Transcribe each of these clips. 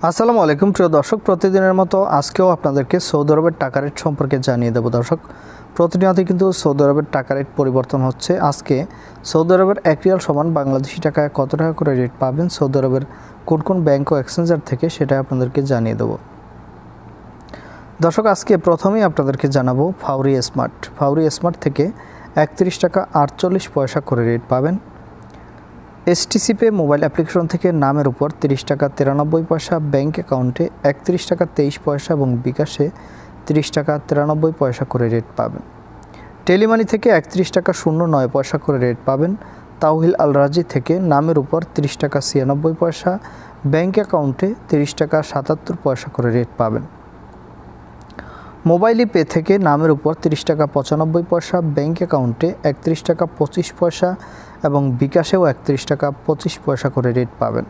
আসসালামু আলাইকুম, প্রিয় দর্শক। প্রতিদিনের মতো আজকেও আপনাদেরকে সৌদি আরবের টাকা রেট সম্পর্কে জানিয়ে দেবো, দর্শক। প্রতিনিয়তই কিন্তু সৌদি আরবের টাকা রেট পরিবর্তন হচ্ছে। আজকে সৌদি আরবের এক রিয়াল সমান বাংলাদেশি টাকায় কত টাকা করে রেট পাবেন? সৌদি আরবের কোন কোন ব্যাংক ও এক্সচেঞ্জার থেকে সেটা আপনাদেরকে জানিয়ে দেবো। দর্শক, আজকে প্রথমেই আপনাদেরকে জানাব ফাউরি স্মার্ট। ফাউরি স্মার্ট থেকে একত্রিশ টাকা আটচল্লিশ পয়সা করে রেট পাবেন। এসটিসি পে মোবাইল অ্যাপ্লিকেশন থেকে নামের উপর তিরিশ টাকা তিরানব্বই পয়সা, ব্যাংক অ্যাকাউন্টে একত্রিশ টাকা তেইশ পয়সা এবং বিকাশে তিরিশ টাকা তিরানব্বই পয়সা করে রেট পাবেন। টেলিমানি থেকে একত্রিশ টাকা শূন্য নয় পয়সা করে রেট পাবেন। তাওহিল আল রাজি থেকে নামের উপর তিরিশ টাকা ছিয়ানব্বই পয়সা, ব্যাংক অ্যাকাউন্টে তিরিশ টাকা সাতাত্তর পয়সা করে রেট পাবেন। মোবাইল পে থেকে নামের উপর তিরিশ টাকা পঁচানব্বই পয়সা, ব্যাংক অ্যাকাউন্টে একত্রিশ টাকা পঁচিশ পয়সা এবং বিকাশেও একত্রিশ টাকা পঁচিশ পয়সা করে রেট পাবেন।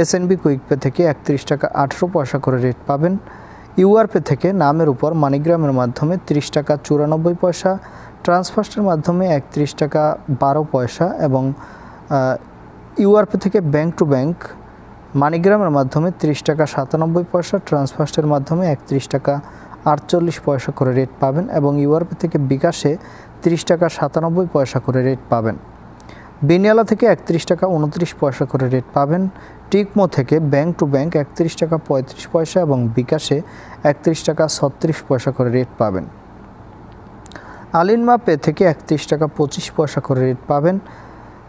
এসএনবি কুইক পে থেকে একত্রিশ টাকা আঠেরো পয়সা করে রেট পাবেন। ইউআর পে থেকে নামের উপর মানিগ্রামের মাধ্যমে তিরিশ টাকা চুরানব্বই পয়সা ট্রান্সফার্স্টের মাধ্যমে একত্রিশ টাকা বারো পয়সা এবং ইউআর পে থেকে ব্যাংক টু ব্যাংক মানিগ্রামের মাধ্যমে তিরিশ টাকা সাতানব্বই পয়সা ট্রান্সফার্স্টের মাধ্যমে একত্রিশ টাকা আটচল্লিশ পয়সা করে রেট পাবেন এবং ইউআরপি থেকে বিকাশে তিরিশ টাকা সাতানব্বই পয়সা করে রেট পাবেন। বিনিয়ালা থেকে একত্রিশ টাকা উনত্রিশ পয়সা করে রেট পাবেন। টিকমো থেকে ব্যাংক টু ব্যাংক একত্রিশ টাকা পঁয়ত্রিশ পয়সা এবং বিকাশে একত্রিশ টাকা ছত্রিশ পয়সা করে রেট পাবেন। আলিনমা পে থেকে একত্রিশ টাকা পঁচিশ পয়সা করে রেট পাবেন।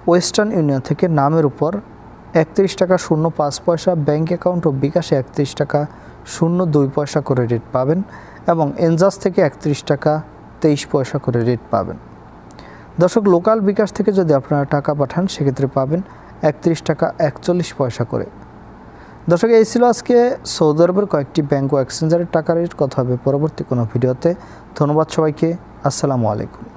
ওয়েস্টার্ন ইউনিয়ন থেকে নামের উপর একত্রিশ টাকা শূন্য পাঁচ পয়সা, ব্যাংক অ্যাকাউন্ট ও বিকাশে একত্রিশ টাকা শূন্য দুই পয়সা করে রেট পাবেন এবং এনজাস থেকে একত্রিশ টাকা তেইশ পয়সা করে রেট পাবেন। দর্শক, লোকাল বিকাশ থেকে যদি আপনারা টাকা পাঠান, সেক্ষেত্রে পাবেন একত্রিশ টাকা একচল্লিশ পয়সা করে। দর্শক, এই ছিল আজকে সৌদি আরবের কয়েকটি ব্যাংক ও এক্সচেঞ্জারের টাকা রেট। কথা হবে পরবর্তী কোনো ভিডিওতে। ধন্যবাদ সবাইকে। আসসালামু আলাইকুম।